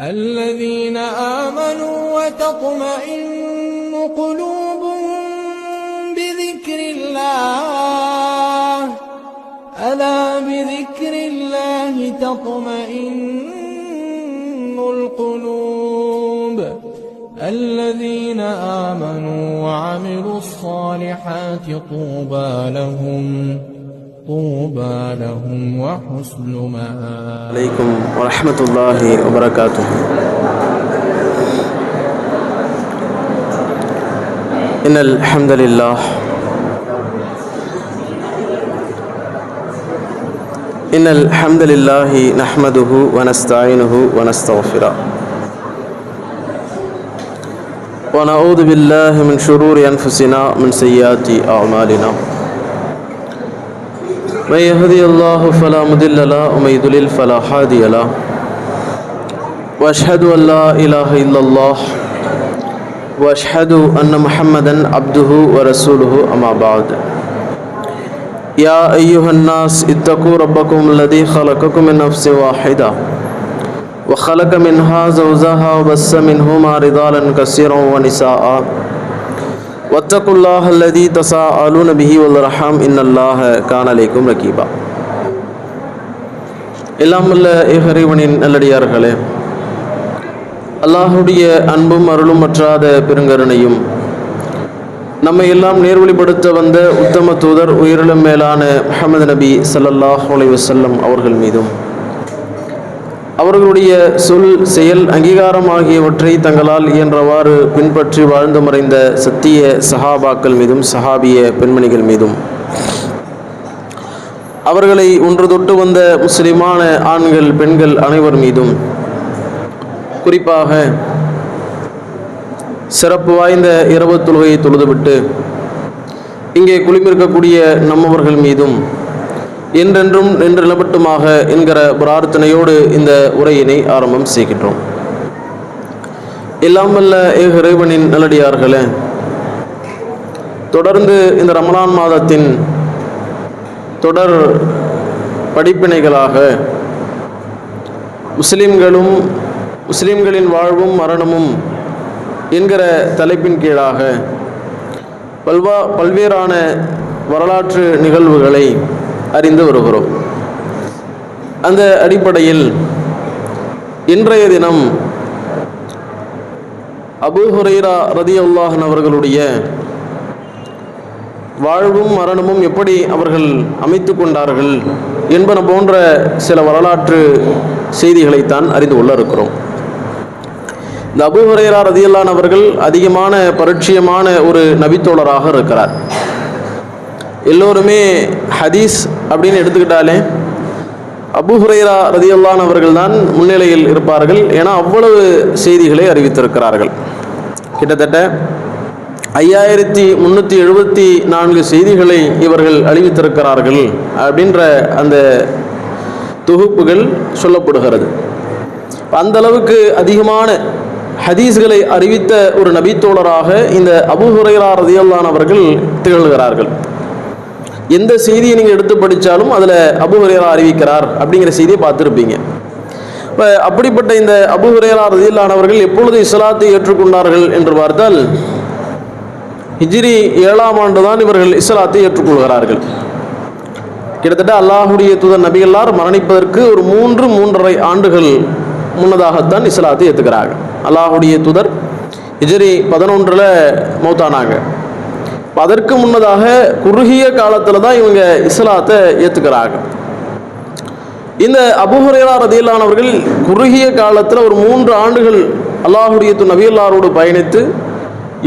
الذين آمنوا وتطمئن قلوبهم بذكر الله. ألا بذكر الله تطمئن القلوب. الذين آمنوا وعملوا الصالحات طوبى لهم. طوبى لهم وحسن مآب عليكم ورحمة الله وبركاته. إن الحمد لله. إن الحمد لله نحمده ونستعينه ونستغفره. ونعوذ بالله من شرور أنفسنا من سيئات أعمالنا. من يهدي الله فلا مضل له ومن يضلل فلا هادي له. وأشهد أن لا إله إلا الله وأشهد أن محمدا عبده ورسوله أما بعد. يا أيها الناس اتقوا ربكم الذي خلقكم من نفس واحدة وخلق منها زوجها وبث منهما رجالا كثيرا ونساء. واتقوا الله الذي تساءلون به والرحم ان الله كان عليكم رقيبا எல்லாம் வல்ல இறைவனின் நல்லடியார்களே அல்லாஹுடைய அன்பும் அருளும் மற்றாத பெருங்கருணையும் நம்மை எல்லாம் நேர்வழிப்படுத்த வந்த உத்தம தூதர் உயிரிலும் மேலான முஹம்மது நபி ஸல்லல்லாஹு அலைஹி வஸல்லம் அவர்கள் மீதும் அவர்களுடைய சொல் செயல் அங்கீகாரம் ஆகியவற்றை தங்களால் இயன்றவாறு பின்பற்றி வாழ்ந்து மறைந்த சத்திய சஹாபாக்கள் மீதும் சஹாபிய பெண்மணிகள் மீதும். அவர்களை ஒன்று தொட்டு வந்த முஸ்லிமான ஆண்கள் பெண்கள் அனைவர் மீதும். குறிப்பாக சிறப்பு வாய்ந்த இரவு தொழுகையை தொழுதுவிட்டு இங்கே குளிமிருக்கக்கூடிய நம்மவர்கள் மீதும் என்றென்றும் நின்று நிலப்பட்டுமாக என்கிற பிரார்த்தனையோடு இந்த உரையினை ஆரம்பம் செய்கின்றோம். எல்லாம் வல்ல ஏக இறைவனின் நல்லடியார்களே தொடர்ந்து இந்த ரமலான் மாதத்தின் தொடர் படிப்பினைகளாக முஸ்லிம்களும் முஸ்லிம்களின் வாழ்வும் மரணமும் என்கிற தலைப்பின் கீழாக பல்வா பல்வேறான வரலாற்று நிகழ்வுகளை அறிந்து வருகிறோம் அந்த அடிப்படையில் இன்றைய தினம் அபு ஹுரைரா ரதி அல்லாஹன் அவர்களுடைய வாழ்வும் மரணமும் எப்படி அவர்கள் அமைத்து கொண்டார்கள் என்பன போன்ற சில வரலாற்று செய்திகளைத்தான் அறிந்து கொள்ள இருக்கிறோம் இந்த அபு ஹுரைரா ரதியல்லான் அவர்கள் அதிகமான பரிட்சயமான ஒரு நபித்தோழராக இருக்கிறார். எல்லோருமே ஹதீஸ் அப்படின்னு எடுத்துக்கிட்டாலே அபு ஹுரைரா ரதியுல்லான் அவர்கள் தான் முன்னிலையில் இருப்பார்கள். ஏன்னா அவ்வளவு செய்திகளை அறிவித்திருக்கிறார்கள். கிட்டத்தட்ட ஐயாயிரத்தி முந்நூற்றி எழுபத்தி நான்கு செய்திகளை இவர்கள் அழிவித்திருக்கிறார்கள் அப்படின்ற அந்த தொகுப்புகள் சொல்லப்படுகிறது. அந்த அளவுக்கு அதிகமான ஹதீஸ்களை அறிவித்த ஒரு நபித்தோழராக இந்த அபு ஹுரைரா ரதியுல்லான் அவர்கள் திகழ்கிறார்கள். எந்த செய்தியை நீங்கள் எடுத்து படித்தாலும் அதில் அபு அறிவிக்கிறார் அப்படிங்கிற செய்தியை பார்த்துருப்பீங்க. இப்போ அப்படிப்பட்ட இந்த அபு ரதியில்லானவர்கள் எப்பொழுது இஸ்லாத்தை ஏற்றுக்கொண்டார்கள் என்று பார்த்தால் ஹிஜ்ரி ஏழாம் ஆண்டு தான் இவர்கள் இஸ்லாத்தை ஏற்றுக்கொள்கிறார்கள். கிட்டத்தட்ட அல்லாஹுடைய தூதர் நபிகளார் மரணிப்பதற்கு ஒரு மூன்று மூன்றரை ஆண்டுகள் முன்னதாகத்தான் இஸ்லாத்தை ஏற்றுக்கிறாங்க அல்லாஹுடைய தூதர் ஹிஜ்ரி பதினொன்றில் மௌத்தானாங்க அதற்கு முன்னதாக குறுகிய காலத்தில் தான் இவங்க இஸ்லாத்தை ஏற்றுக்கிறாங்க இந்த அபுஹுரேரா ரதியில்லானவர்கள் குறுகிய காலத்தில் ஒரு மூன்று ஆண்டுகள் அல்லாஹுடைய நபியல்லாரோடு பயணித்து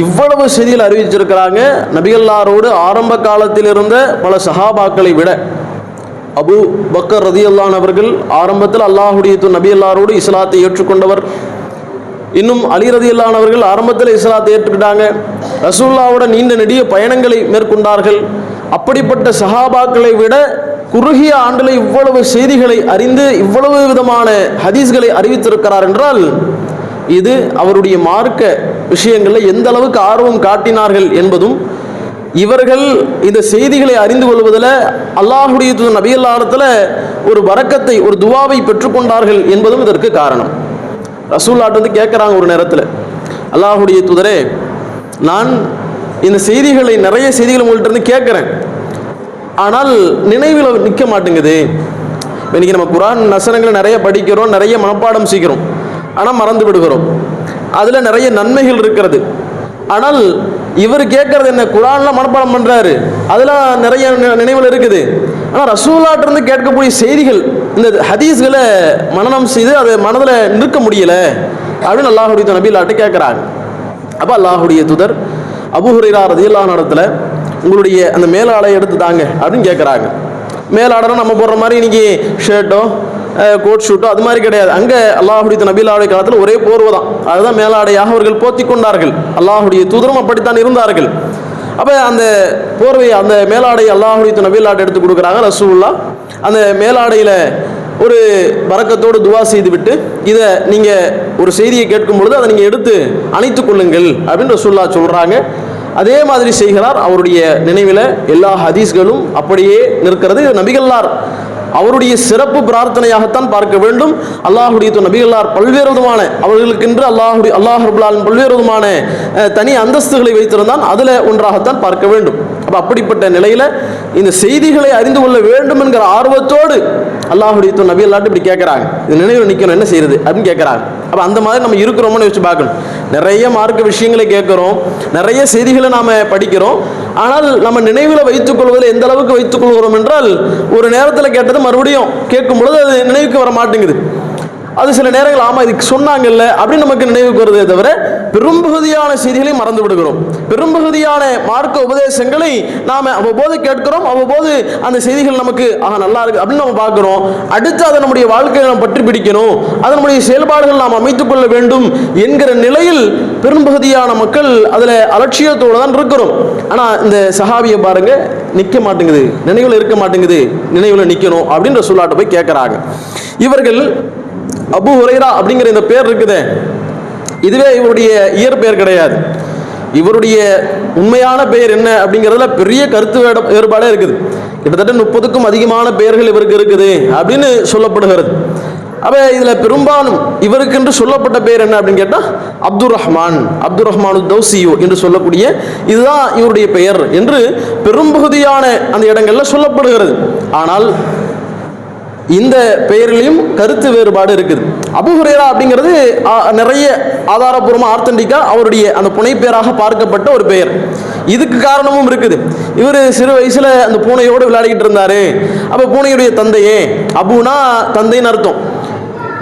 இவ்வளவு செய்தியில் அறிவிச்சிருக்கிறாங்க. நபியல்லாரோடு ஆரம்ப காலத்தில் இருந்த பல சஹாபாக்களை விட அபு பக்கர் ரதியல்லானவர்கள் ஆரம்பத்தில் அல்லாஹுடைய நபியல்லாரோடு இஸ்லாத்தை ஏற்றுக்கொண்டவர். இன்னும் அலி ரதியல்லானவர்கள் ஆரம்பத்தில் இஸ்லாத்தை ஏற்றுக்கிட்டாங்க. ரசூல்லாவோட நீண்ட நெடிய பயணங்களை மேற்கொண்டார்கள். அப்படிப்பட்ட சஹாபாக்களை விட குறுகிய ஆண்டில் இவ்வளவு செய்திகளை அறிந்து இவ்வளவு விதமான ஹதீஸ்களை அறிவித்திருக்கிறார் என்றால் இது அவருடைய மார்க்க விஷயங்களில் எந்த அளவுக்கு ஆர்வம் காட்டினார்கள் என்பதும் இவர்கள் இந்த செய்திகளை அறிந்து கொள்வதில் அல்லாஹுடைய நபியல்லாரத்தில் ஒரு வரக்கத்தை ஒரு துவாவை பெற்றுக்கொண்டார்கள் என்பதும் இதற்கு காரணம். ரசூல்லாட்டு வந்து கேட்குறாங்க ஒரு நேரத்தில். அல்லாஹுடைய தூதரே நான் இந்த செய்திகளை நிறைய செய்திகள் உங்கள்கிட்ட இருந்து கேட்குறேன் ஆனால் நினைவில் நிற்க மாட்டேங்குது. இன்றைக்கி நம்ம குரான் நசனங்களை நிறைய படிக்கிறோம் நிறைய மனப்பாடம் செய்கிறோம். ஆனால் மறந்து விடுகிறோம். அதில் நிறைய நன்மைகள் இருக்கிறது. ஆனால் இவர் கேட்கறது என்ன? குரான்லாம் மனப்பாடம் பண்ணுறாரு அதெல்லாம் நிறைய நினைவில் இருக்குது. ஆனால் ரசூலாட்டிருந்து கேட்கக்கூடிய செய்திகள் இந்த ஹதீஸ்களை மனநம் செய்து அதை மனதில் நிற்க முடியலை அப்படின்னு அல்லாஹுடைய நபிலாட்டு கேட்குறாங்க. அப்போ அல்லாஹுடைய துதர் அபு ஹுரைரா ரதியல்லாஹு உங்களுடைய அந்த மேலாடை எடுத்து தாங்க அப்படின்னு கேட்குறாங்க. மேலாடனா நம்ம போடுற மாதிரி இன்னைக்கு ஷர்ட்டோ கோட் ஷூட்டோ அது மாதிரி கிடையாது. அங்கே அல்லாஹுடைய நபிலாவுடைய காலத்தில் ஒரே போர்வை தான். அதுதான் மேலாடையாக அவர்கள் போத்தி கொண்டார்கள். அல்லாஹுடைய தூதரும் அப்படித்தான் இருந்தார்கள். அப்போ அந்த போர்வையை அந்த மேலாடை அல்லாஹுடைய நபிலாட்டை எடுத்து கொடுக்குறாங்க ரசூல்லா அந்த மேலாடையில் ஒரு பறக்கத்தோடு துவா செய்துவிட்டு இதை நீங்கள் ஒரு செய்தியை கேட்கும் பொழுது அதை நீங்கள் எடுத்து அணைத்து கொள்ளுங்கள் அப்படின்னு ரசூல்லா சொல்கிறாங்க அதே மாதிரி செய்கிறார் அவருடைய நினைவில் எல்லா ஹதீஸ்களும் அப்படியே நிற்கிறது. இது நபிகள்லார் அவருடைய சிறப்பு பிரார்த்தனையாகத்தான் பார்க்க வேண்டும். அல்லாஹுடைய து- நபிகளார் பல்வேறு விதமான அவர்களுக்கென்று அல்லாஹுடைய அல்லாஹ் ரபுல்லாலின் பல்வேறு விதமான தனி அந்தஸ்துகளை வைத்திருந்தான். அதில் ஒன்றாகத்தான் பார்க்க வேண்டும். அப்போ அப்படிப்பட்ட நிலையில் இந்த செய்திகளை அறிந்து கொள்ள வேண்டும் என்கிற ஆர்வத்தோடு அல்லாஹுடைய நபி அல்லாட்டு இப்படி கேட்குறாங்க. இது நினைவில் நிற்கணும் என்ன செய்யுது அப்படின்னு கேட்குறாங்க. அப்போ அந்த மாதிரி நம்ம இருக்கிறோம்னு வச்சு பார்க்கணும். நிறைய மார்க்க விஷயங்களை கேட்குறோம். நிறைய செய்திகளை நாம் படிக்கிறோம். ஆனால் நம்ம நினைவில் வைத்துக் கொள்வதில் எந்த அளவுக்கு வைத்துக் கொள்கிறோம் என்றால் ஒரு நேரத்தில் கேட்டது மறுபடியும் கேட்கும் பொழுது அது நினைவுக்கு வர மாட்டேங்குது அது சில நேரங்கள் ஆமாம் இதுக்கு சொன்னாங்கல்ல அப்படின்னு நமக்கு நினைவுக்கு வருதே தவிர பெரும்பகுதியான செய்திகளை மறந்து விடுகிறோம் பெரும்பகுதியான மார்க்க உபதேசங்களை நாம் அவ்வப்போது கேட்கிறோம் அவ்வப்போது அந்த செய்திகள் நமக்கு ஆக நல்லா இருக்கு அப்படின்னு நம்ம பார்க்கிறோம். அடுத்து அதை நம்முடைய வாழ்க்கையை நாம் பற்றி பிடிக்கணும். அதனுடைய செயல்பாடுகள் நாம் அமைத்துக் கொள்ள வேண்டும் என்கிற நிலையில் பெரும்பகுதியான மக்கள் அதில் அலட்சியத்தோடு தான் இருக்கிறோம். ஆனால் இந்த சஹாபியை பாருங்க நிற்க மாட்டேங்குது நினைவில் இருக்க மாட்டேங்குது நினைவில் நிற்கணும் அப்படின்ற சொல்லாட்ட போய் கேட்குறாங்க. இவர்கள் அபு ஹுரைரா அப்படிங்கிற இந்த பேர் இருக்குது. இதுவே இவருடைய இயற்பெயர் கிடையாது. இவருடைய உண்மையான பெயர் என்ன அப்படிங்கிறதுல பெரிய கருத்து வேறுபாடே இருக்குது. கிட்டத்தட்ட முப்பதுக்கும் அதிகமான பெயர்கள் இவருக்கு இருக்குது அப்படின்னு சொல்லப்படுகிறது. அப்ப இதுல பெரும்பாலும் இவருக்கென்று சொல்லப்பட்ட பெயர் என்ன அப்படின்னு கேட்டா அப்துர் ரஹ்மான் அப்துர் ரஹ்மானு தௌசியோ என்று சொல்லக்கூடிய இதுதான் இவருடைய பெயர் என்று பெரும்பகுதியான அந்த இடங்கள்ல சொல்லப்படுகிறது. ஆனால் இந்த பெயரிலையும் கருத்து வேறுபாடு இருக்குது. அபு ஹுரேரா அப்படிங்கிறது நிறைய ஆதாரபூர்வமாக ஆர்த்தண்டிக்கா அவருடைய அந்த புனைப்பெயராக பார்க்கப்பட்ட ஒரு பெயர். இதுக்கு காரணமும் இருக்குது. இவர் சிறு வயசில் அந்த பூனையோடு விளையாடிக்கிட்டு இருந்தாரு. அப்போ பூனையுடைய தந்தையே அபுனா தந்தைன்னு அர்த்தம்.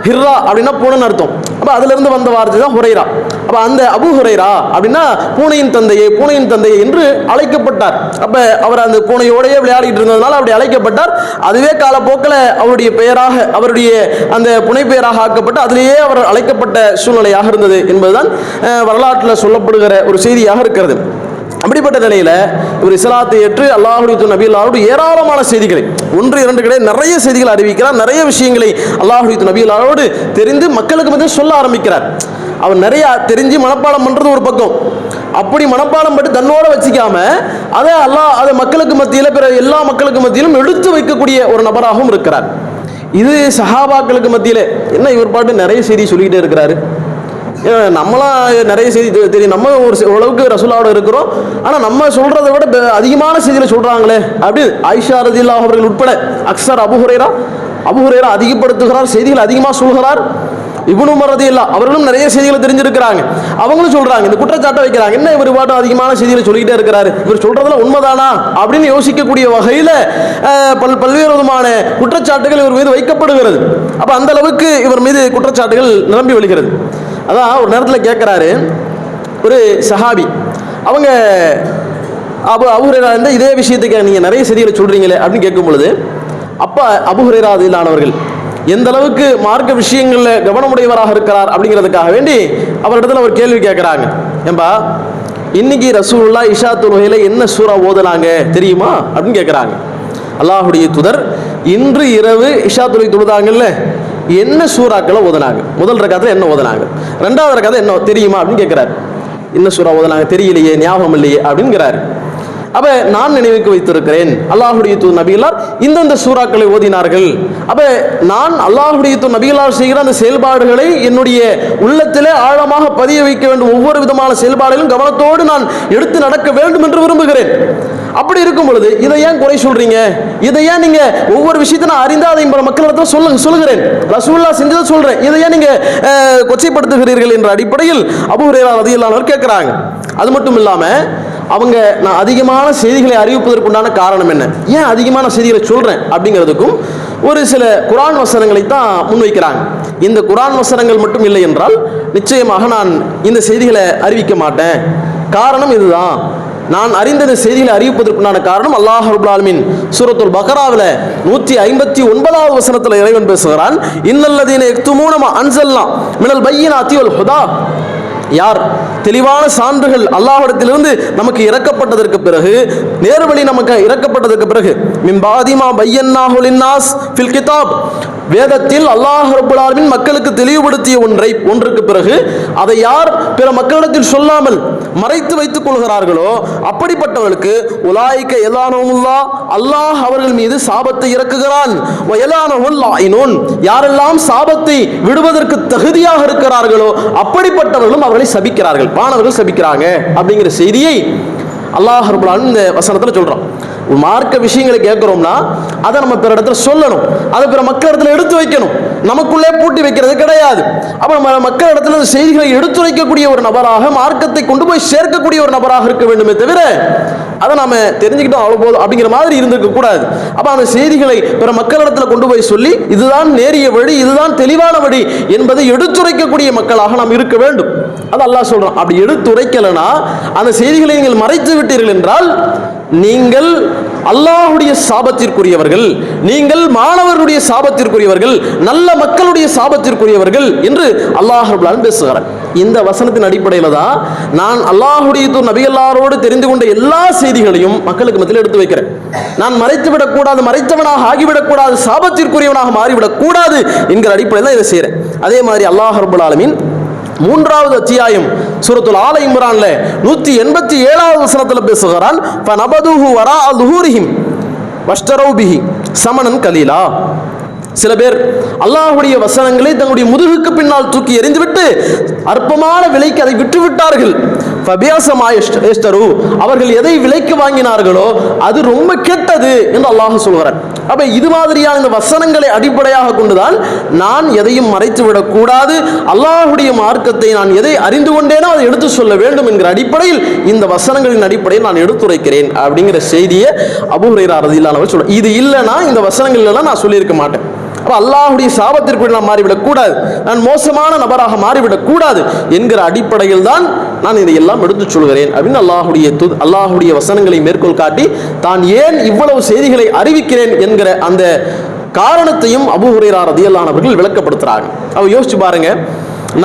ஹிர்ரா அப்படின்னா பூனைன்னு அர்த்தம். அப்போ அதுலேருந்து வந்த வார்த்தை தான் ஹுரைரா. அப்போ அந்த அபு ஹுரைரா அப்படின்னா பூனையின் தந்தையே பூனையின் தந்தையே என்று அழைக்கப்பட்டார். அப்போ அவர் அந்த பூனையோடையே விளையாடிட்டு இருந்ததுனால அப்படி அழைக்கப்பட்டார். அதுவே காலப்போக்கில் அவருடைய பெயராக அவருடைய அந்த புனை பெயராக ஆக்கப்பட்டு அதிலேயே அவர் அழைக்கப்பட்ட சூழ்நிலையாக இருந்தது என்பதுதான் வரலாற்றில் சொல்லப்படுகிற ஒரு செய்தியாக இருக்கிறது. அப்படிப்பட்ட நிலையில இவர் இஸ்லாத்தை ஏற்று அல்லாஹுடைய தூதர் நபி அல்லாஹுடைய ஏராளமான செய்திகளை ஒன்று இரண்டு கிடையாது நிறைய செய்திகளை அறிவிக்கிறார். நிறைய விஷயங்களை அல்லாஹுடைய தூதர் நபி அல்லாவோடு தெரிந்து மக்களுக்கு மத்திய சொல்ல ஆரம்பிக்கிறார். அவர் நிறைய தெரிஞ்சு மனப்பாடம் பண்றது ஒரு பக்கம். அப்படி மனப்பாடம் பட்டு தன்னோட வச்சுக்காம அதை அல்லாஹ் அதை மக்களுக்கு மத்தியில் பிற எல்லா மக்களுக்கு மத்தியிலும் எடுத்து வைக்கக்கூடிய ஒரு நபராகவும் இருக்கிறார். இது சஹாபாக்களுக்கு மத்தியில் என்ன இவர் பாட்டு நிறைய செய்தி சொல்லிக்கிட்டே இருக்கிறாரு. நம்மளாம் நிறைய செய்தி தெரியும். நம்ம ஒரு ஓரளவுக்கு ரசூலாவோட இருக்கிறோம். ஆனால் நம்ம சொல்கிறத விட அதிகமான செய்திகளை சொல்கிறாங்களே அப்படி ஐஷா ரதில்லா அவர்கள் உட்பட அக்சர் அபு அபுஹுரேரா அபு அதிகப்படுத்துகிறார் செய்திகள் அதிகமாக சொல்கிறார். இவனு மறதி இல்லா அவர்களும் நிறைய செய்திகளை தெரிஞ்சிருக்கிறாங்க. அவங்களும் சொல்றாங்க இந்த குற்றச்சாட்டை வைக்கிறாங்க. என்ன இவர் பாட்டும் அதிகமான செய்திகளை சொல்லிக்கிட்டே இருக்கிறாரு? இவர் சொல்றதுல உண்மைதானா? அப்படின்னு யோசிக்கக்கூடிய வகையில் பல் பல்வேறு விதமான குற்றச்சாட்டுகள் இவர் மீது வைக்கப்படுகிறது. அப்ப அந்த அளவுக்கு இவர் மீது குற்றச்சாட்டுகள் நிரம்பி வழிகிறது அதான் ஒரு நேரத்தில் கேட்குறாரு ஒரு சஹாபி. அவங்க அபு அபுஹரேரா வந்து இதே விஷயத்துக்கு நீங்கள் நிறைய செய்திகளை சொல்கிறீங்களே அப்படின்னு கேட்கும் பொழுது அப்போ அபுஹரேரா அதிலானவர்கள் எந்த அளவுக்கு மார்க்க விஷயங்களில் கவனமுடையவராக இருக்கிறார்? அப்படிங்கிறதுக்காக வேண்டி அவரிடத்துல ஒரு கேள்வி கேட்குறாங்க ஏம்பா இன்னைக்கு ரசூல்லா இஷா தொழுகையில் என்ன சூறா ஓதுனாங்க? தெரியுமா? அப்படின்னு கேட்குறாங்க அல்லாஹுடைய துதர் இன்று இரவு இஷா தொழுகை தொழுதாங்கல்ல என்ன சூறாக்களை ஓதுனாங்க? முதல் ரகத்தில் என்ன ஓதுனாங்க? ரெண்டாவது ரகத்தில் என்ன தெரியுமா அப்படின்னு கேட்குறாரு என்ன சூறா ஓதுனாங்க? தெரியலையே ஞாபகம் இல்லையே அப்படிங்கிறாரு அப்ப நான் நினைவுக்கு வைத்திருக்கிறேன். அல்லாஹுடைய தூ நபிகளார் இந்தந்த சூறாக்களை ஓதினார்கள். அப்ப நான் அல்லாஹுடைய தூ நபிகளார் செய்கிற அந்த செயல்பாடுகளை என்னுடைய உள்ளத்திலே ஆழமாக பதிய வைக்க வேண்டும். ஒவ்வொரு விதமான செயல்பாடுகளும் கவனத்தோடு நான் எடுத்து நடக்க வேண்டும் என்று விரும்புகிறேன். அப்படி இருக்கும் பொழுது இதை ஏன் குறை சொல்றீங்க? இதை ஏன் நீங்க ஒவ்வொரு விஷயத்தை நான் அறிந்தா அதை பல மக்களிடத்துல சொல்ல சொல்லுகிறேன். ரசூல்லா செஞ்சதை சொல்றேன். இதை ஏன் நீங்க கொச்சைப்படுத்துகிறீர்கள் என்ற அடிப்படையில் அபு ஹுரேரா கேட்கிறாங்க. அது மட்டும் இல்லாமல் அவங்க நான் அதிகமான செய்திகளை அறிவிப்பதற்குண்டான காரணம் என்ன? ஏன் அதிகமான செய்திகளை சொல்கிறேன் அப்படிங்கிறதுக்கும் ஒரு சில குரான் வசனங்களை தான் முன்வைக்கிறாங்க. இந்த குரான் வசனங்கள் மட்டும் இல்லை என்றால் நிச்சயமாக நான் இந்த செய்திகளை அறிவிக்க மாட்டேன். காரணம் இதுதான். நான் அறிந்த இந்த செய்திகளை அறிவிப்பதற்குண்டான காரணம் அல்லாஹ் ரபுல் சூரத்துல் பக்ராவில் நூற்றி ஐம்பத்தி ஒன்பதாவது வசனத்தில் இறைவன் பேசுகிறான் இன்னல்லதீன எக்துமூனமா அன்சல்லாம் மினல் பையினாத்தி வல் ஹுதா. யார்? தெளிவான சான்றுகள் அல்லாஹிடத்திலிருந்து நமக்கு இறக்கப்பட்டதற்கு பிறகு நேர்வழி நமக்கு இறக்கப்பட்டதற்கு பிறகு மிம்பாதிமா பையன்னாஹுலின்னாஸ் ஃபில் கிதாப். வேதத்தில் அல்லாஹ் ரப்பல் மக்களுக்கு தெளிவுபடுத்திய ஒன்றை ஒன்றுக்கு பிறகு அதை யார் பிற மக்களிடத்தில் சொல்லாமல் மறைத்து வைத்துக் கொள்கிறார்களோ அப்படிப்பட்டவர்களுக்கு உலாய்க்க எலானவுல்லா அல்லாஹ் அவர்கள் மீது சாபத்தை இறக்குகிறான். வயலானவுல்லாயினூன் யாரெல்லாம் சாபத்தை விடுவதற்கு தகுதியாக இருக்கிறார்களோ அப்படிப்பட்டவர்களும் அவர்களை சபிக்கிறார்கள். மாணவர்கள் சபிக்கிறாங்க அப்படிங்கிற செய்தியை அல்லாஹ் ரப்பல் இந்த வசனத்தில் சொல்றான். மார்க்க விஷயங்களை கேட்குறோம்னா அதை நம்ம பிற இடத்துல சொல்லணும். அதை பிற மக்கள் இடத்துல எடுத்து வைக்கணும். நமக்குள்ளே பூட்டி வைக்கிறது கிடையாது. அப்போ நம்ம மக்கள் இடத்துல அந்த செய்திகளை எடுத்துரைக்கக்கூடிய ஒரு நபராக மார்க்கத்தை கொண்டு போய் சேர்க்கக்கூடிய ஒரு நபராக இருக்க வேண்டுமே தவிர அதை நாம தெரிஞ்சுக்கிட்டோம் அவ்வளோ போதும் அப்படிங்கிற மாதிரி இருந்திருக்க கூடாது. அப்போ அந்த செய்திகளை பிற மக்களிடத்தில் கொண்டு போய் சொல்லி இதுதான் நேரிய வழி இதுதான் தெளிவான வழி என்பதை எடுத்துரைக்கக்கூடிய மக்களாக நாம் இருக்க வேண்டும். அது அல்லாஹ் சொல்கிறோம் அப்படி எடுத்துரைக்கலைன்னா அந்த செய்திகளை நீங்கள் மறைத்து விட்டீர்கள் என்றால் நீங்கள் அல்லாஹுடைய சாபத்திற்குரியவர்கள் நீங்கள் மாணவர்களுடைய சாபத்திற்குரியவர்கள் நல்ல மக்களுடைய சாபத்திற்குரியவர்கள் என்று அல்லாஹ் ரப்பல் பேசுகிறார். இந்த வசனத்தின் அடிப்படையில் தான் நான் அல்லாஹுடைய நபியல்லாரோடு தெரிந்து கொண்ட எல்லா செய்திகளையும் மக்களுக்கு மத்தியில் எடுத்து வைக்கிறேன். நான் மறைத்து விடக்கூடாது மறைத்தவனாக ஆகிவிடக்கூடாது சாபத்திற்குரியவனாக மாறிவிடக்கூடாது என்கிற அடிப்படையில் தான் இதை செய்கிறேன் அதே மாதிரி அல்லாஹ் ரப்பல் ஆலமின் மூன்றாவது அத்தியாயம் சூரத்துல் ஆல இம்ரான்ல நூத்தி எண்பத்தி ஏழாவது வசனத்துல பேசுகிறான் ஃபனபதுஹு வரா லுஹூரிஹிம் வஷ்டரவு சமணன் கலீலா. சில பேர் அல்லாஹுடைய வசனங்களை தங்களுடைய முதுகுக்கு பின்னால் தூக்கி எறிந்துவிட்டு அற்பமான விலைக்கு அதை விற்று விட்டார்கள் அவர்கள் எதை விலைக்கு வாங்கினார்களோ அது ரொம்ப கெட்டது என்று அல்லாஹ் சொல்கிறான். அப்ப இது மாதிரியான இந்த வசனங்களை அடிப்படையாக கொண்டுதான் நான் எதையும் மறைத்து விடக்கூடாது. அல்லாஹுடைய மார்க்கத்தை நான் எதை அறிந்து கொண்டேனோ அதை எடுத்து சொல்ல வேண்டும் என்கிற அடிப்படையில் இந்த வசனங்களின் அடிப்படையில் நான் எடுத்துரைக்கிறேன் அப்படிங்கிற செய்தியை அபு ஹுரைரா சொல்ல இது இல்லைன்னா இந்த வசனங்கள் நான் சொல்லியிருக்க மாட்டேன். அப்போ அல்லாஹுடைய சாபத்திற்கு நான் மாறிவிடக்கூடாது நான் மோசமான நபராக மாறிவிடக்கூடாது என்கிற அடிப்படையில் தான் நான் இதையெல்லாம் எடுத்துச் சொல்கிறேன் அப்படின்னு அல்லாஹுடைய து அல்லாஹுடைய வசனங்களை மேற்கோள் காட்டி தான் ஏன் இவ்வளவு செய்திகளை அறிவிக்கிறேன் என்கிற அந்த காரணத்தையும் அபு ஹுரைரா ரதியல்லானவர்கள் விளக்கப்படுத்துறாங்க. அவ யோசிச்சு பாருங்க.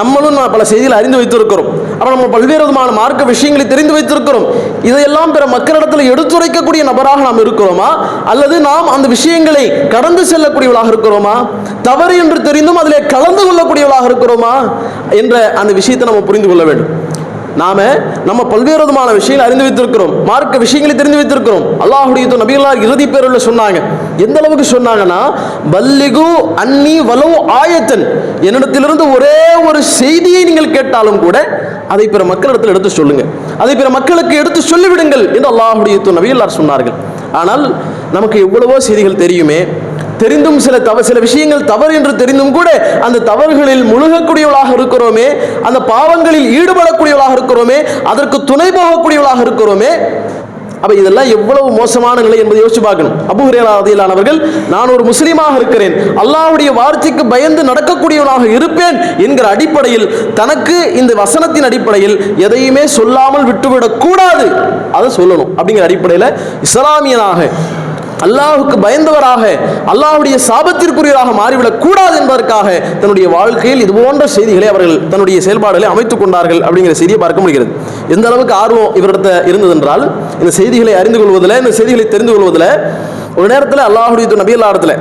நம்மளும் நான் பல செய்திகளை அறிந்து வைத்திருக்கிறோம். அப்ப நம்ம பல்வேறு விதமான மார்க்க விஷயங்களை தெரிந்து வைத்திருக்கிறோம். இதையெல்லாம் பிற மக்களிடத்தில் எடுத்துரைக்கக்கூடிய நபராக நாம் இருக்கிறோமா? அல்லது நாம் அந்த விஷயங்களை கடந்து செல்லக்கூடியவளாக இருக்கிறோமா? தவறு என்று தெரிந்தும் அதிலே கலந்து கொள்ளக்கூடியவளாக இருக்கிறோமா? என்ற அந்த விஷயத்தை நம்ம புரிந்து கொள்ள வேண்டும். நாம நம்ம பல்வேறு விதமான விஷயங்கள் அறிந்து வைத்திருக்கிறோம். மார்க்க விஷயங்களை தெரிந்து வைத்திருக்கிறோம். அல்லாஹுடைய தூதர் நபிகளார் இறுதி பேரில் சொன்னாங்க. எந்த அளவுக்கு சொன்னாங்கன்னா பல்லிகு அன்னி வலவு ஆயத்தன். என்னிடத்திலிருந்து ஒரே ஒரு செய்தியை நீங்கள் கேட்டாலும் கூட அதை பிற மக்களிடத்தில் எடுத்து சொல்லுங்க. அதை பிற மக்களுக்கு எடுத்து சொல்லிவிடுங்கள் என்று அல்லாஹுடைய நபிகளார் சொன்னார்கள். ஆனால் நமக்கு எவ்வளவோ செய்திகள் தெரியுமே தெரிந்தும் சில தவ சில விஷயங்கள் தவறு என்று தெரிந்தும் கூட அந்த தவறுகளில் முழுகக்கூடியவளாக இருக்கிறோமே அந்த பாவங்களில் ஈடுபடக்கூடியவளாக இருக்கிறோமே அதற்கு துணை போகக்கூடியவளாக இருக்கிறோமே அப்ப இதெல்லாம் எவ்வளவு மோசமான நிலை என்பதை யோசிச்சு பார்க்கணும். அபு ஹுரேராதியிலானவர்கள் நான் ஒரு முஸ்லீமாக இருக்கிறேன் அல்லாஹுடைய வார்த்தைக்கு பயந்து நடக்கக்கூடியவனாக இருப்பேன் என்கிற அடிப்படையில் தனக்கு இந்த வசனத்தின் அடிப்படையில் எதையுமே சொல்லாமல் விட்டுவிடக்கூடாது. அதை சொல்லணும் அப்படிங்கிற அடிப்படையில் இஸ்லாமியனாக அல்லாஹுக்கு பயந்தவராக அல்லாஹுடைய சாபத்திற்குரியவராக மாறிவிடக் கூடாது என்பதற்காக தன்னுடைய வாழ்க்கையில் இது போன்ற செய்திகளை அவர்கள் தன்னுடைய செயல்பாடுகளை அமைத்துக் கொண்டார்கள் அப்படிங்கிற செய்தியை பார்க்க முடிகிறது. எந்த அளவுக்கு ஆர்வம் இவரிடத்த இருந்ததென்றால் இந்த செய்திகளை அறிந்து கொள்வதில் இந்த செய்திகளை தெரிந்து கொள்வதில் ஒரு நேரத்தில் அல்லாஹுடைய நபி இடத்துல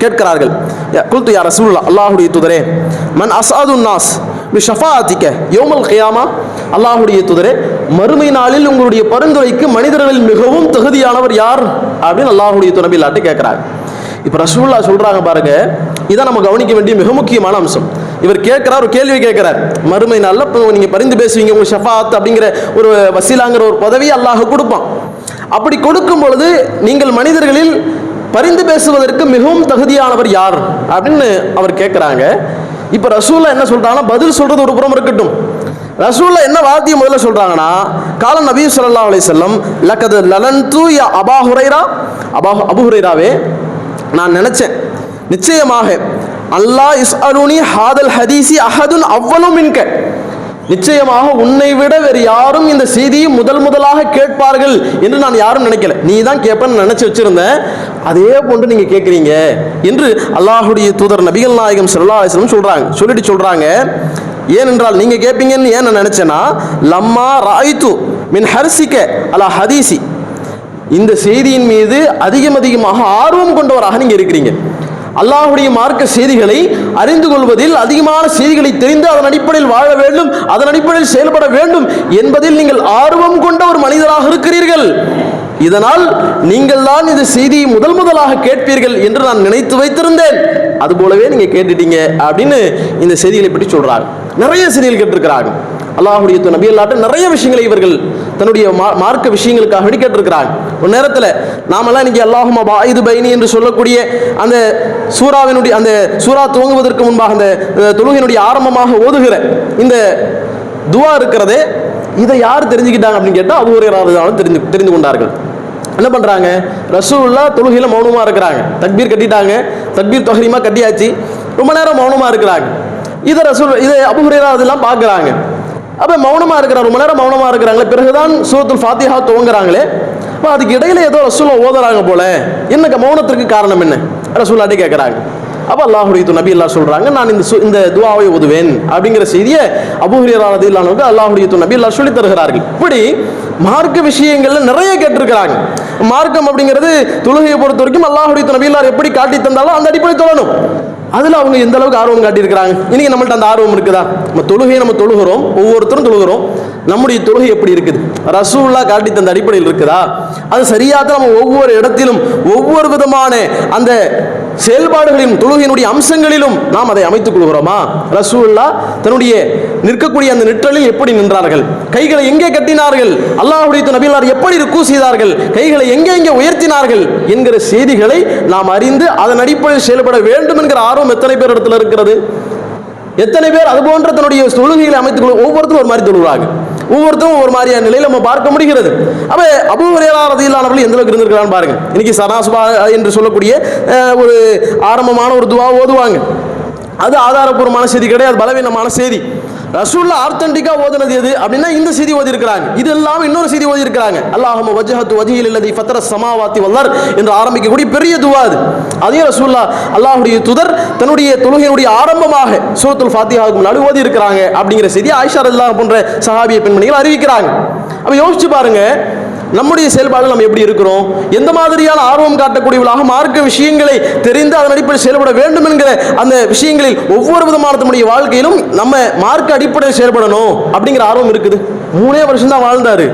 கேட்கிறார்கள். யா- குல்து யார் அசூல்லா அல்லாஹுடைய துதரே மன் அசாது நாஸ் பி ஷஃபாத்திக்க யோமல் கியாமா அல்லாஹுடைய துதரே மறுமை நாளில் உங்களுடைய பரிந்துரைக்கு மனிதர்களில் மிகவும் தகுதியானவர் யார்? அப்படின்னு அல்லாஹுடைய துணபில்லாட்டு கேட்கிறாங்க. இப்போ ரசூல்லா சொல்றாங்க பாருங்க இதான் நம்ம கவனிக்க வேண்டிய மிக முக்கியமான அம்சம். இவர் கேட்கிறார் ஒரு கேள்வி கேட்கிறார். மறுமை நாளில் இப்போ நீங்க பரிந்து பேசுவீங்க உங்க ஷஃபாத் அப்படிங்கிற ஒரு வசீலாங்கிற ஒரு பதவி அல்லாஹ் கொடுப்பான். அப்படி கொடுக்கும் பொழுது நீங்கள் மனிதர்களில் பரிந்து பேசுவதற்கு மிகவும் தகுதியானவர் யார்? அப்படின்னு அவர் கேட்குறாங்க. இப்போ ரசூல்லா என்ன சொல்றாங்கன்னா பதில் சொல்றது ஒரு புறம் இருக்கட்டும். ரசூல்லா என்ன வார்த்தையை முதல்ல சொல்றாங்கன்னா கால நபி சொல்லா அலி செல்லம் லக்கது லலன்து தூய அபா ஹுரைரா. அபா அபுஹுரைராவே நான் நினைச்சேன் நிச்சயமாக அல்லாஹ் அருணி ஹாதல் ஹதீசி அஹதுன் அவ்வளும் மின்க. நிச்சயமாக உன்னை விட வேறு யாரும் இந்த செய்தியை முதல் முதலாக கேட்பார்கள் என்று நான் யாரும் நினைக்கல. நீ தான் கேட்பேன்னு நினைச்சு வச்சிருந்தேன். அதே போன்று நீங்க கேட்குறீங்க என்று அல்லாஹுடைய தூதர் நபிகள் நாயகம் ஸல்லல்லாஹு சொல்கிறாங்க சொல்றாங்க சொல்லிட்டு சொல்றாங்க. ஏனென்றால் நீங்கள் கேட்பீங்கன்னு ஏன் நான் நினச்சேன்னா லம்மா ராய்து மின் ஹர்சிக்க அலா ஹதீசி. இந்த செய்தியின் மீது அதிகம் அதிகமாக ஆர்வம் கொண்டவராக நீங்கள் இருக்கிறீங்க. அல்லாஹுடைய மார்க்க செய்திகளை அறிந்து கொள்வதில் அதிகமான செய்திகளை தெரிந்து அதன் அடிப்படையில் வாழ வேண்டும் அதன் அடிப்படையில் செயல்பட வேண்டும் என்பதில் நீங்கள் ஆர்வம் கொண்ட ஒரு மனிதராக இருக்கிறீர்கள். இதனால் நீங்கள் தான் இந்த செய்தியை முதல் முதலாக கேட்பீர்கள் என்று நான் நினைத்து வைத்திருந்தேன். அது போலவே நீங்க கேட்டுட்டீங்க அப்படின்னு இந்த செய்திகளை பற்றி சொல்றாங்க. நிறைய செய்திகள் கேட்டிருக்கிறாங்க. அல்லாஹுடைய நபி அல்லாட்ட நிறைய விஷயங்களை இவர்கள் தன்னுடைய மா- மார்க்க விஷயங்களுக்காக வேண்டி கேட்டிருக்கிறாங்க. ஒரு நேரத்தில் நாமெல்லாம் இன்னைக்கு அல்லாஹுமா பாயுது பைனி என்று சொல்லக்கூடிய அந்த சூறாவினுடைய அந்த சூறா துவங்குவதற்கு முன்பாக அந்த அஹ், தொழுகையினுடைய ஆரம்பமாக ஓதுகிற இந்த துவா இருக்கிறதே இதை யார் தெரிஞ்சுக்கிட்டாங்க அப்படின்னு கேட்டால் அபூரையாளர் தெரிந்து தெரிந்து கொண்டார்கள். என்ன பண்ணுறாங்க ரசூல்லா தொழுகையில் மௌனமாக இருக்கிறாங்க. தக்பீர் கட்டிட்டாங்க. தக்பீர் தொகரிமா கட்டியாச்சு. ரொம்ப நேரம் மௌனமாக இருக்கிறாங்க. இதை ரசூல் இதை அபுஹுரேரா அதெல்லாம் பார்க்குறாங்க. அப்போ மௌனமாக இருக்கிறாங்க ரொம்ப நேரம் மௌனமாக இருக்கிறாங்களே பிறகுதான் சூரத்துல் ஃபாத்திஹா துவங்குறாங்களே. அப்போ அதுக்கு இடையில ஏதோ ரசூலை ஓதுறாங்க போல. என்னங்க மௌனத்திற்கு காரணம் என்ன? ரசூலாட்டி கேட்குறாங்க அப்போ அல்லாஹுடைய நபி அல்லா சொல்கிறாங்க நான் இந்த சு- இந்த துவாவை ஓதுவேன். அப்படிங்கிற செய்தியை அபுஹுரியரானது இல்லாமல் அல்லாஹுடைய நபி அல்லா சொல்லி தருகிறார்கள். இப்படி மார்க்க விஷயங்கள்ல நிறைய கேட்டிருக்கிறாங்க. மார்க்கம் அப்படிங்கிறது தொழுகையை பொறுத்த வரைக்கும் அல்லாஹுடைய நபி எப்படி காட்டி தந்தாலும் அந்த அடிப்படை தொழணும். அதில் அவங்க எந்த அளவுக்கு ஆர்வம் காட்டியிருக்கிறாங்க? இன்னைக்கு நம்மள்ட்ட அந்த ஆர்வம் இருக்குதா? நம்ம தொழுகையை நம்ம தொழுகிறோம் ஒவ்வொருத்தரும் தொழுகிறோம். நம்முடைய தொழுகை எப்படி இருக்குது? ரசூல்லா காட்டி தந்த அடிப்படையில் இருக்குதா? அது சரியாக நம்ம ஒவ்வொரு இடத்திலும் ஒவ்வொரு விதமான அந்த செயல்பாடுகளிலும் தொழுகையினுடைய அம்சங்களிலும் நாம் அதை அமைத்துக் கொள்கிறோமா? ரசூல்லா தன்னுடைய நிற்கக்கூடிய அந்த நிற்றலில் எப்படி நின்றார்கள்? கைகளை எங்கே கட்டினார்கள்? அல்லாஹுடைய நபிலார் எப்படி ருக்கு செய்தார்கள்? கைகளை எங்கே எங்கே உயர்த்தினார்கள்? என்கிற செய்திகளை நாம் அறிந்து அதன் அடிப்படையில் செயல்பட வேண்டும் என்கிற ஆர்வம் எத்தனை பேர் இடத்துல இருக்கிறது? எத்தனை பேர் அது போன்ற தன்னுடைய தொழுகைகளை அமைத்துக் கொள்ள ஒவ்வொருத்தரும் ஒரு மாதிரி தொழுகிறாங்க ஒவ்வொருத்தரும் ஒரு மாதிரியான நிலையில் நம்ம பார்க்க முடிகிறது. அப்ப அபுவரையாளர்கள் எந்த அளவுக்கு இருந்திருக்கிறான்னு பாருங்க. இன்னைக்கு சனாசுபா என்று சொல்லக்கூடிய ஒரு ஆரம்பமான ஒரு துவா ஓதுவாங்க. அது ஆதாரப்பூர்வமான செய்தி கிடையாது பலவீனமான செய்தி. ரசூல்லா ஆர்த்தன்டிக்கா ஓதுனது எது அப்படின்னா இந்த செய்தி ஓதி இருக்கிறாங்க இது எல்லாம் இன்னொரு செய்தி ஓதி இருக்கிறாங்க அல்லாஹும வஜஹத்து வஜியில் இல்லதி ஃபத்ர சமாவாத்தி வல்லர் என்று ஆரம்பிக்கக்கூடிய பெரிய துவா அது. அதையும் ரசூல்லா அல்லாஹுடைய துதர் தன்னுடைய தொழுகையினுடைய ஆரம்பமாக சூரத்துல் ஃபாத்தியாவுக்கு முன்னாடி ஓதி இருக்கிறாங்க அப்படிங்கிற செய்தி ஆயிஷா அல்லாஹ் போன்ற சஹாபிய பெண்மணிகள் அறிவிக்கிறாங்க. அப்ப யோசிச்சு பாருங்க நம்முடைய செயல்பாடு நம்ம எப்படி இருக்கிறோம்? எந்த மாதிரியான ஆர்வம் காட்டக்கூடியவர்களாக மார்க்க விஷயங்களை தெரிந்து அதன் அடிப்படையில் செயல்பட வேண்டும் என்கிற அந்த விஷயங்களில் ஒவ்வொரு விதமான நம்முடைய வாழ்க்கையிலும் நம்ம மார்க்க அடிப்படையில் செயல்படணும் அப்படிங்கிற ஆர்வம் இருக்குது. மூணே வருஷம் தான் வாழ்ந்தாரு.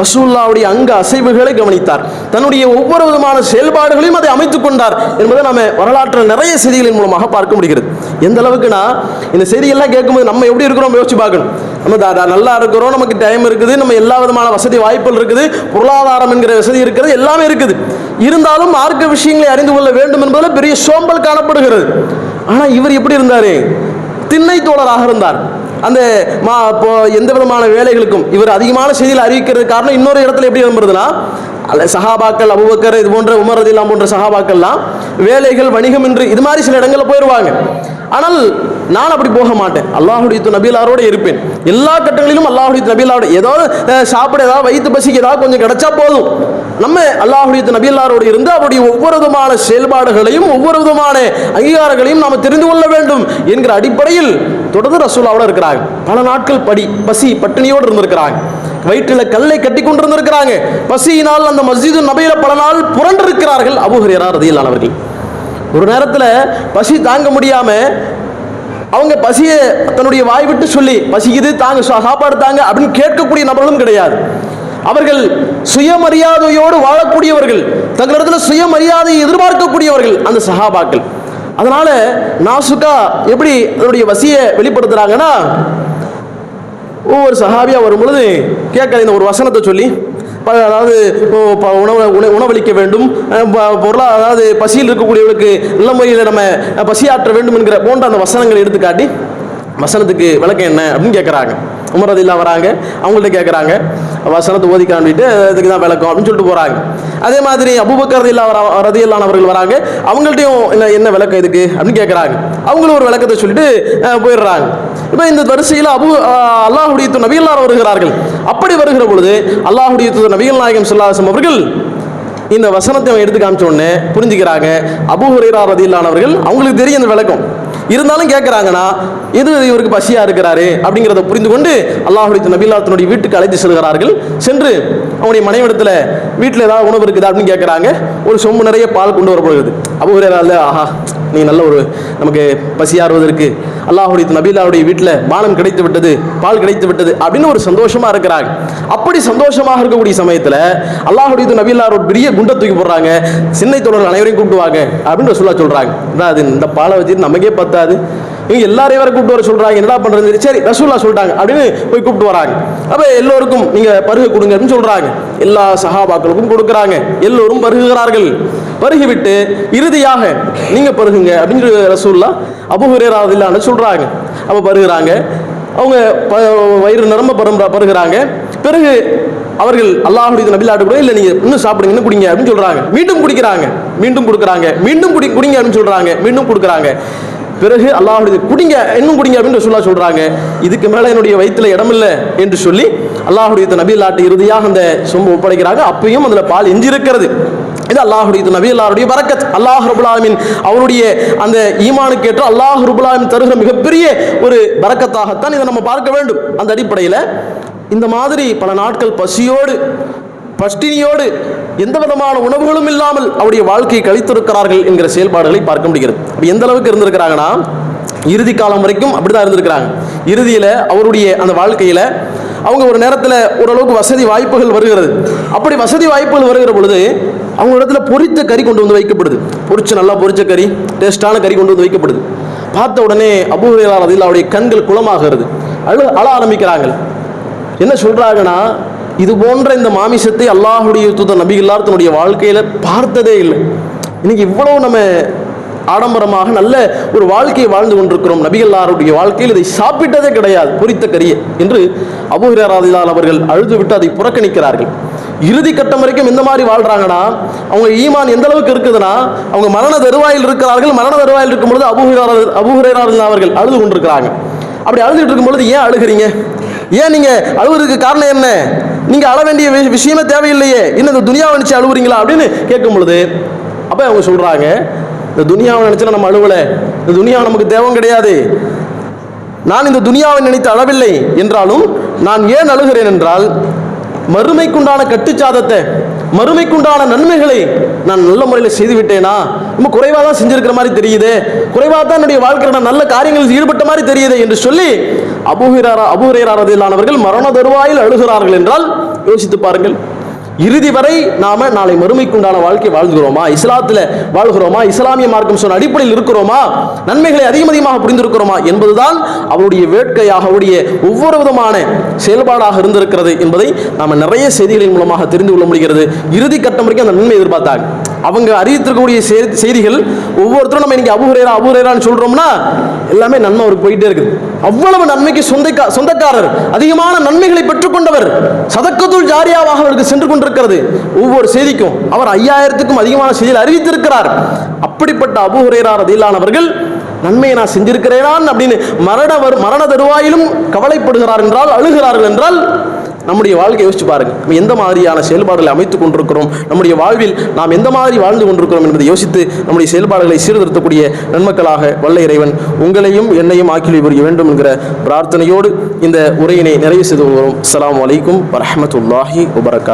ரசூல்லாவுடைய அங்க அசைவுகளை கவனித்தார். தன்னுடைய ஒவ்வொரு விதமான செயல்பாடுகளையும் அதை அமைத்துக் கொண்டார் என்பதை நம்ம வரலாற்றில் நிறைய செய்திகளின் மூலமாக பார்க்க முடிகிறது. எந்த அளவுக்குன்னா இந்த செய்தியெல்லாம் கேட்கும்போது நம்ம எப்படி இருக்கிறோம் யோசிச்சு பார்க்கணும். நம்ம நல்லா இருக்கிறோம் நமக்கு டைம் இருக்குது நம்ம எல்லா விதமான வசதி வாய்ப்புகள் இருக்குது பொருளாதாரம் என்கிற வசதி இருக்கிறது எல்லாமே இருக்குது. இருந்தாலும் மார்க்க விஷயங்களை அறிந்து கொள்ள வேண்டும் என்பதில் பெரிய சோம்பல் காணப்படுகிறது. ஆனால் இவர் எப்படி இருந்தார்? திண்ணை தோழராக இருந்தார். அந்த மா இப்போ எந்த விதமான வேலைகளுக்கும் இவர் அதிகமான செய்தியில் அறிவிக்கிறது காரணம் இன்னொரு இடத்துல எப்படி நம்புறதுன்னா அல்ல சஹாபாக்கள் அபுபக்கர் இது போன்ற உமர் அதிலாம் போன்ற சஹாபாக்கள்லாம் வேலைகள் வணிகம் என்று இது மாதிரி சில இடங்களில் போயிடுவாங்க ஆனால் நான் அப்படி போக மாட்டேன். அல்லாஹுடைய நபிலாரோட இருப்பேன். எல்லா கட்டங்களிலும் அல்லாஹுடைய நபிலாரோட ஏதாவது சாப்பிட ஏதாவது வயிற்று பசிக்கு ஏதாவது கொஞ்சம் கிடைச்சா போதும். நம்ம அல்லாஹுடைய நபிலாரோடு இருந்து அவருடைய ஒவ்வொரு விதமான செயல்பாடுகளையும் ஒவ்வொரு விதமான அங்கீகாரங்களையும் நாம் தெரிந்து கொள்ள வேண்டும் என்கிற அடிப்படையில் தொடர்ந்து ரசூலாவோட இருக்கிறார் இருந்திருக்கிறாங்க பல நாட்கள் படி பசி பட்டினியோடு இருந்திருக்கிறாங்க. வயிற்றில் கல்லை கட்டி கொண்டிருந்திருக்கிறாங்க. பசியினால் அந்த மஸ்ஜிது நபையில பல நாள் புரண்டிருக்கிறார்கள் அபுஹரியரா ரதியிலானவர்கள் ஒரு நேரத்தில் பசி தாங்க முடியாம அவங்க பசியை தன்னுடைய வாய் விட்டு சொல்லி பசிக்குது தாங்க சாப்பாடு தாங்க அப்படின்னு கேட்கக்கூடிய நபர்களும் கிடையாது. அவர்கள் சுயமரியாதையோடு வாழக்கூடியவர்கள் தங்களிடத்தில் சுயமரியாதையை எதிர்பார்க்கக்கூடியவர்கள் அந்த சஹாபாக்கள். அதனால நாசுக்கா எப்படி அதனுடைய வசியை வெளிப்படுத்துறாங்கன்னா ஒவ்வொரு சஹாபியா வரும் பொழுது கேட்க இந்த ஒரு வசனத்தை சொல்லி ப- அதாவது உணவு உணவளிக்க வேண்டும் ப- பொருளா அதாவது பசியில் இருக்கக்கூடியவர்களுக்கு நல்ல முறையில் நம்ம பசியாற்ற வேண்டும் என்கிற போன்ற அந்த வசனங்களை எடுத்துக்காட்டி வசனத்துக்கு விளக்கம் என்ன அப்படின்னு கேட்குறாங்க. உமர் ரதில்லா வராங்க. அவங்கள்ட்ட கேட்குறாங்க வசனத்தை ஓதி காண்பிட்டு இதுக்கு தான் விளக்கம் அப்படின்னு சொல்லிட்டு போகிறாங்க அதே மாதிரி அபுபக்கர் இல்லா வர வராங்க. அவங்கள்ட்டையும் என்ன என்ன விளக்கம் இதுக்கு அப்படின்னு கேட்குறாங்க அவங்களும் ஒரு விளக்கத்தை சொல்லிட்டு போயிடுறாங்க. இப்போ இந்த வரிசையில் அபு அல்லாஹுடைய தூதர் நபிகளார் வருகிறார்கள். அப்படி வருகிற பொழுது அல்லாஹுடைய தூதர் நபிகள் நாயகம் சொல்லாசம் அவர்கள் இந்த வசனத்தை அவன் எடுத்து காமிச்சோடனே புரிஞ்சுக்கிறாங்க. அபு ஹுரேரா ரதியில்லானவர்கள் அவங்களுக்கு தெரியும் இந்த விளக்கம். இருந்தாலும் கேட்குறாங்கன்னா எது இவருக்கு பசியா இருக்கிறாரு அப்படிங்கிறத புரிந்து கொண்டு அல்லாஹுடைய நபிலாத்தினுடைய வீட்டுக்கு அழைத்து செல்கிறார்கள். சென்று அவனுடைய மனைவிடத்தில் வீட்டில் ஏதாவது உணவு இருக்குதா அப்படின்னு கேட்குறாங்க ஒரு சொம்பு நிறைய பால் கொண்டு வரப்படுகிறது அப்போ ஒரு ஆஹா நீ நல்ல ஒரு நமக்கு பசியாறுவதற்கு அல்லாஹுடைய நபிலாவுடைய வீட்டில் பானம் கிடைத்து விட்டது பால் கிடைத்து விட்டது அப்படின்னு ஒரு சந்தோஷமா இருக்கிறாங்க அப்படி சந்தோஷமாக இருக்கக்கூடிய சமயத்தில் அல்லாஹுடைய நபிலார் ஒரு பெரிய குண்டை தூக்கி போடுறாங்க. சின்னை தொடர் அனைவரையும் கூப்பிடுவாங்க அப்படின்னு சொல்லா சொல்றாங்க. அது இந்த பாலை வச்சுட்டு நமக்கே பத்தாது. இவங்க எல்லாரையும் வர கூப்பிட்டு வர சொல்றாங்க. என்ன பண்றது சரி ரசூல்லா சொல்லிட்டாங்க. அப்படின்னு போய் கூப்பிட்டு வராங்க. அப்ப எல்லோருக்கும் நீங்க பருக கொடுங்க அப்படின்னு சொல்றாங்க. எல்லா சஹாபாக்களுக்கும் கொடுக்குறாங்க. எல்லோரும் பருகுகிறார்கள். பருகிவிட்டு இறுதியாக நீங்க பருகுங்க அப்படின்னு ரசூல்லா அபுஹுரேராதில்லான்னு சொல்றாங்க. அப்ப பருகிறாங்க. அவங்க வயிறு நிரம்ப பரும் பருகிறாங்க. பிறகு அவர்கள் அல்லாஹுடைய நபிலாட்டு கூட இல்லை நீங்கள் இன்னும் சாப்பிடுங்க குடிங்க அப்படின்னு சொல்கிறாங்க மீண்டும் குடிக்கிறாங்க. மீண்டும் கொடுக்குறாங்க. மீண்டும் குடி குடிங்க அப்படின்னு சொல்கிறாங்க மீண்டும் கொடுக்குறாங்க. பிறகு அல்லாஹுடைய குடிங்க இன்னும் குடிங்க அப்படின்னு சொல்லா சொல்றாங்க. இதுக்கு மேல என்னுடைய வயிற்றுல இடமில்லை என்று சொல்லி அல்லாஹுடைய நபிலாட்டு இறுதியாக அந்த சொம்பு ஒப்படைக்கிறாங்க. அப்பயும் அதுல பால் எஞ்சிருக்கிறது இது அல்லாஹுடைய நபி அல்லாஹுடைய பரக்கத் அல்லாஹ் ரபுல் அவருடைய அந்த ஈமானுக்கு ஏற்ற அல்லாஹ் ரபுல் தருகிற மிகப்பெரிய ஒரு பரக்கத்தாகத்தான் இதை நம்ம பார்க்க வேண்டும். அந்த அடிப்படையில் இந்த மாதிரி பல நாட்கள் பசியோடு பஷ்டினியோடு எந்த விதமான உணவுகளும் இல்லாமல் அவருடைய வாழ்க்கையை கழித்திருக்கிறார்கள் என்கிற செயல்பாடுகளை பார்க்க முடிகிறது. அப்படி எந்த அளவுக்கு இருந்திருக்கிறாங்கன்னா இறுதி காலம் வரைக்கும் அப்படிதான் இருந்திருக்கிறாங்க. இறுதியில் அவருடைய அந்த வாழ்க்கையில் அவங்க ஒரு நேரத்தில் ஓரளவுக்கு வசதி வாய்ப்புகள் வருகிறது. அப்படி வசதி வாய்ப்புகள் வருகிற பொழுது அவங்க இடத்துல பொரித்த கறி கொண்டு வந்து வைக்கப்படுது. பொரிச்ச நல்லா பொரிச்ச கறி டேஸ்டான கறி கொண்டு வந்து வைக்கப்படுது. பார்த்த உடனே அபூஹிலார் அதில் அவருடைய கண்கள் குளமாகிறது. அழு அழ ஆரம்பிக்கிறாங்க. என்ன சொல்கிறாங்கன்னா இது போன்ற இந்த மாமிசத்தை அல்லாஹுடைய தூத நபிகளார் தன்னுடைய வாழ்க்கையில பார்த்ததே இல்லை. இன்னைக்கு இவ்வளவு நம்ம ஆடம்பரமாக நல்ல ஒரு வாழ்க்கையை வாழ்ந்து கொண்டிருக்கிறோம். நபிகள்லாருடைய வாழ்க்கையில் இதை சாப்பிட்டதே கிடையாது பொறித்த கரிய என்று அபுஹிராதிலால் அவர்கள் அழுதுவிட்டு அதை புறக்கணிக்கிறார்கள். இறுதி கட்டம் வரைக்கும் எந்த மாதிரி வாழ்றாங்கன்னா அவங்க ஈமான் எந்த அளவுக்கு இருக்குதுன்னா அவங்க மரண தருவாயில் இருக்கிறார்கள். மரண தருவாயில் இருக்கும் பொழுது அபுஹிரார் அபுஹிராதில் அவர்கள் அழுது கொண்டிருக்கிறாங்க. அப்படி அழுதுட்டு இருக்கும் பொழுது ஏன் அழுகிறீங்க? ஏன் நீங்க அழுவுறதுக்கு காரணம் என்ன? நீங்க அழ வேண்டிய விஷயமே தேவையில்லையே. இன்னும் இந்த துனியாவை நினச்சி அழுவுறீங்களா அப்படின்னு கேட்கும் பொழுது அப்ப அவங்க சொல்றாங்க இந்த துனியாவை நினைச்சு நம்ம அழுவல. இந்த துனியா நமக்கு தேவம் கிடையாது. நான் இந்த துனியாவை நினைத்து அழவில்லை என்றாலும் நான் ஏன் அழுகிறேன் என்றால் மறுமைக்குண்டான கட்டுச்சாதத்தை மறுமைக்குண்டான நன்மைகளை நான் நல்ல முறையில் செய்துவிட்டேனா? ரொம்ப குறைவாக தான் செஞ்சிருக்கிற மாதிரி தெரியுது. குறைவாக தான் என்னுடைய வாழ்க்கையில் நான் நல்ல காரியங்களில் ஈடுபட்ட மாதிரி தெரியுது என்று சொல்லி அபுஹிராரா அபுஹிராரதில்லானவர்கள் மரண தருவாயில் அழுகிறார்கள் என்றால் யோசித்து பாருங்கள். இறுதி வரை நாம நாளை மறுமைக்குண்டான வாழ்க்கை வாழ்கிறோமா இஸ்லாத்தில் வாழ்கிறோமா? இஸ்லாமிய மார்க்கம் சொன்ன அடிப்படையில் இருக்கிறோமா? நன்மைகளை அதிகம் அதிகமாக புரிந்திருக்கிறோமா? என்பதுதான் அவருடைய வேட்கையாக அவருடைய ஒவ்வொரு விதமான செயல்பாடாக இருந்திருக்கிறது என்பதை நாம நிறைய செய்திகளின் மூலமாக தெரிந்து கொள்ள முடிகிறது. இறுதி கட்டம் வரைக்கும் அந்த நன்மை எதிர்பார்த்தாங்க அவங்க அறிவித்திருக்கக்கூடிய செய்தி- செய்திகள் ஒவ்வொருத்தரும் நம்ம இன்னைக்கு அபுரேரா அபுரேரான்னு சொல்றோம்னா எல்லாமே நன்மை அவருக்கு போயிட்டே இருக்குது. அவ்வளவு நன்மைக்கு சொந்தக்கா சொந்தக்காரர் அதிகமான நன்மைகளை பெற்றுக்கொண்டவர் சதக்கத்துள் ஜாரியாவாக அவருக்கு சென்று கொண்டிருக்கிறது. ஒவ்வொரு செய்திக்கும் அவர் ஐயாயிரத்துக்கும் அதிகமான செய்தியில் அறிவித்திருக்கிறார். அப்படிப்பட்ட அபுஹரேரா ரதிலானவர்கள் நன்மையை நான் செஞ்சிருக்கிறேனான் அப்படின்னு மரண மரண தருவாயிலும் கவலைப்படுகிறார் என்றால் அழுகிறார்கள் என்றால் நம்முடைய வாழ்க்கை யோசிச்சு பாருங்க. நம்ம எந்த மாதிரியான செயல்பாடுகளை அமைத்துக் கொண்டிருக்கிறோம்? நம்முடைய வாழ்வில் நாம் எந்த மாதிரி வாழ்ந்து கொண்டிருக்கிறோம் என்பதை யோசித்து நம்முடைய செயல்பாடுகளை சீர்திருத்தக்கூடிய நன்மக்களாக வல்ல இறைவன் உங்களையும் என்னையும் ஆக்கிலி புரிய வேண்டும் என்கிற பிரார்த்தனையோடு இந்த உரையினை நிறைவு செய்து கொள்கிறோம். அலாம் வலைக்கும் வரமத்துல்லாஹி வபரகாத்துஹு